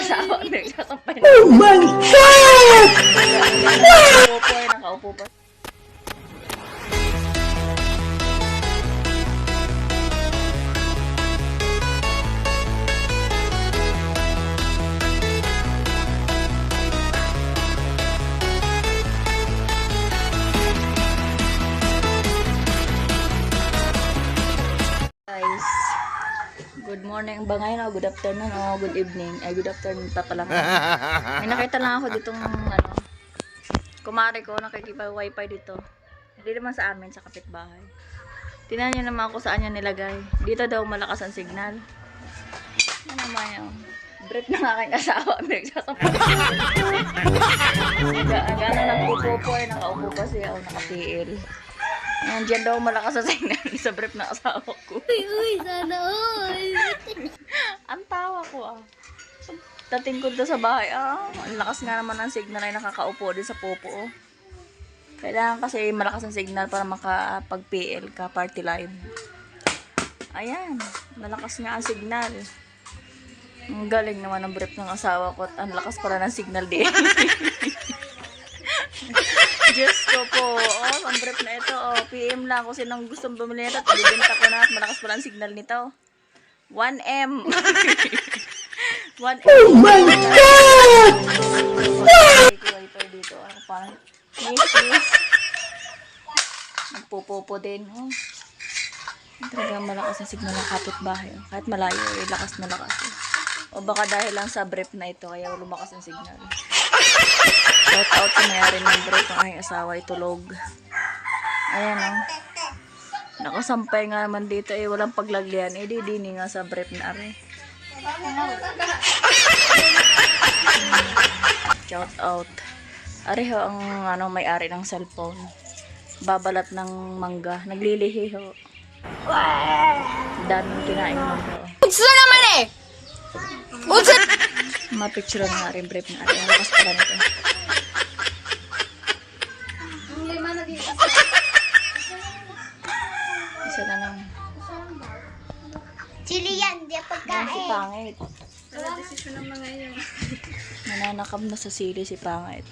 asawa. Nagsasampay na. Oh my God! Nakaupo eh, nakaupo pa. Good morning ba ngayon o good afternoon o good evening? Ay, good afternoon pa pala. May nakita lang ako ditong ano, kumare ko, nakikipa wifi dito. Hindi naman sa amin, sa kapitbahay. Tingnan niyo naman kung saan niya nilagay. Dito daw malakas ang signal. Ano naman yun? Brief ng aking asawa. Pinagsasampal. Gano'n nagpupupo eh. Nakaupo pa siya o nakapiil. Ayan, dyan daw malakas ang signal sa brief ng asawa ko. Uy, uy, sana all. Ang tawa ko ah. Dating ko doon sa bahay, ah, ang lakas nga naman ng signal ay nakakaupo din sa popo. Oh. Kailangan kasi malakas ang signal para makapag-PL ka, party live. Ayan, malakas nga ang signal. Ang galing naman ng brief ng asawa ko at ang lakas para ng signal din. Diyos ko po, oh, ang brief na ito, oh, PM lang kung sinong gustong bumili nito at ibibenta ko na at malakas pala ang signal nito. 1M. 1M. Oh my God! Wifi dito. Ako pa. Miss, miss. Nagpupopo din. Oh. Talagang malakas ang signal ng kapitbahay. oh. Kahit malayo, eh, lakas na lakas. eh. O baka dahil lang sa brief na ito, kaya lumakas ang signal. Shout out sa mayari ng brief ng aking asawa, itulog. Ayan oh. Nakasampay nga naman dito eh, walang paglagyan. Eh, di dini nga sa brief na are. Shout out. Are ho ang ano, may-ari ng cellphone. Babalat ng mangga. Naglilihi ho. Daming kinain mangga. Gusto naman eh. Gusto. Mapicture nga rin brief na are. Ang lakas pala nito. Isa Chili yan, di Yan si pagkain. Pangit. Nananakam na sa sili si Pangit.